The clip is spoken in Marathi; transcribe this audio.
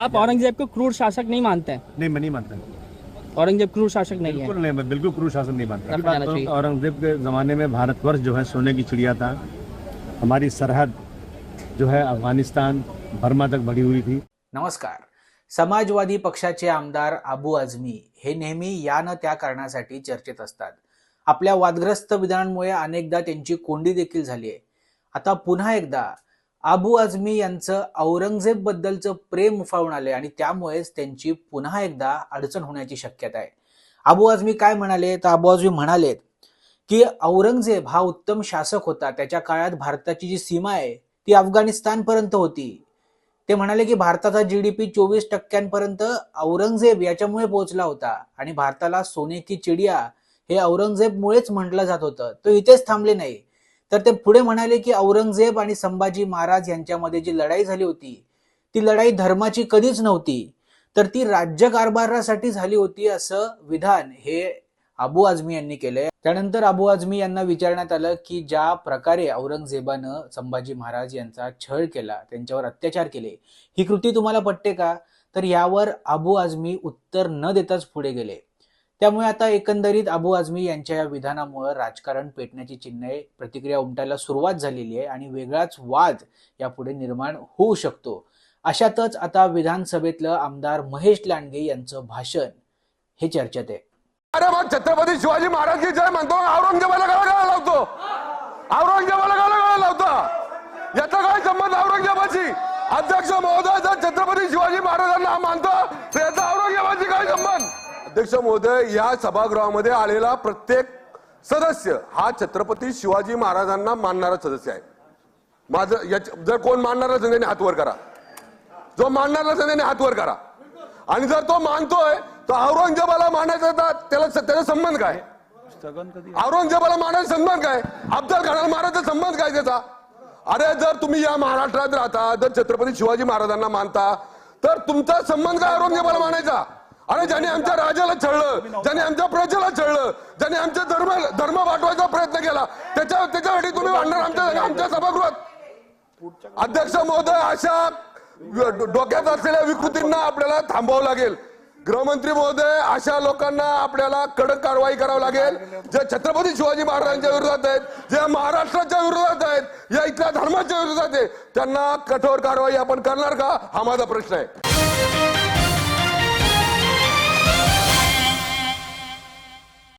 आप औरंगजेब को क्रूर शासक नहीं मानते हैं? नहीं मैं नहीं मानता। औरंगजेब क्रूर शासक नहीं है। बिल्कुल नहीं मैं बिल्कुल क्रूर शासन नहीं मानता। औरंगजेब के ज़माने में भारतवर्ष जो है सोने की चिड़िया था। हमारी सरहद जो है अफगानिस्तान बर्मा तक बढ़ी हुई थी। नमस्कार। समाजवादी पक्षाचे आमदार आबू आझमी हे नेहमी या न त्या कारणासाठी चर्चेत असतात. आपल्या वादग्रस्त विधानांमुळे अनेकदा त्यांची कोंडी देखील झाली आहे. आता पुन्हा एकदा आबू आझमी यांचं औरंगजेब बद्दलचं प्रेम उफाळून आले आणि त्यामुळेच त्यांची पुन्हा एकदा अडचण होण्याची शक्यता आहे. आबू आझमी काय म्हणाले? तर आबू आझमी म्हणालेत की औरंगजेब हा उत्तम शासक होता. त्याच्या काळात भारताची जी सीमा आहे ती अफगाणिस्तान पर्यंत होती. ते म्हणाले की भारताचा जीडीपी चोवीस टक्क्यांपर्यंत औरंगजेब याच्यामुळे पोहोचला होता आणि भारताला सोने की चिडिया हे औरंगजेबमुळेच म्हटलं जात होतं. तो इथेच थांबले नाही. तर ते पुढे म्हणाले की औरंगजेब आणि संभाजी महाराज यांच्यामध्ये जी लढाई झाली होती ती लढाई धर्माची कधीच नव्हती. तर ती राज्यकारभारासाठी झाली होती असं विधान हे अबू आझमी यांनी केलंय. त्यानंतर अबू आझमी यांना विचारण्यात आलं की ज्या प्रकारे औरंगजेबानं संभाजी महाराज यांचा छळ केला त्यांच्यावर अत्याचार केले ही कृती तुम्हाला पटते का? तर यावर अबू आझमी उत्तर न देताच पुढे गेले. त्यामुळे आता एकंदरीत अबू आझमी यांच्या या विधानामुळे राजकारण पेटण्याची चिन्हे प्रतिक्रिया उमटायला सुरुवात झालेली आहे आणि वेगळाच वाद यापुढे निर्माण होऊ शकतो. अशातच आता विधानसभेतलं आमदार महेश लांडगे यांचं भाषण. हे चर्चेत आहे. अरे मग छत्रपती शिवाजी महाराज की जय म्हणतो औरंगजेबाला गाळा लावतो. औरंगजेबाला गाळा गाळा लावतो. याचा काय संबंध औरंगजेबाची अध्यक्ष महोदय जर छत्रपती शिवाजी महाराजांना मानतो अध्यक्ष महोदय या सभागृहामध्ये आलेला प्रत्येक सदस्य हा छत्रपती शिवाजी महाराजांना मानणारा सदस्य आहे. माझं याच्या- जर कोण मानणारा असेल त्याने हात वर करा. जो मानणारा असेल त्याने हात वर करा. आणि जर तो मानतोय तर औरंगजेबाला मानायचा त्याला त्याचा संबंध काय? औरंगजेबाला मानायचा संबंध काय? अफजल खानाला मारायचा संबंध काय त्याचा? अरे जर तुम्ही या महाराष्ट्रात राहता जर छत्रपती शिवाजी महाराजांना मानता तर तुमचा संबंध काय औरंगजेबाला मानायचा? अरे ज्याने आमच्या राजाला छळलं ज्याने आमच्या प्रजेला छळलं ज्याने आमच्या धर्म धर्म वाटवायचा प्रयत्न केला त्याच्या त्याच्यासाठी तुम्ही भांडणार आमच्या आमच्या सभागृहात. अध्यक्ष महोदय अशा डोक्यात असलेल्या विकृतींना आपल्याला थांबावं लागेल. गृहमंत्री महोदय अशा लोकांना आपल्याला कडक कारवाई करावी लागेल. जे छत्रपती शिवाजी महाराजांच्या विरोधात आहेत जे महाराष्ट्राच्या विरोधात आहेत या इथल्या धर्माच्या विरोधात आहेत त्यांना कठोर कारवाई आपण करणार का? हा माझा प्रश्न आहे.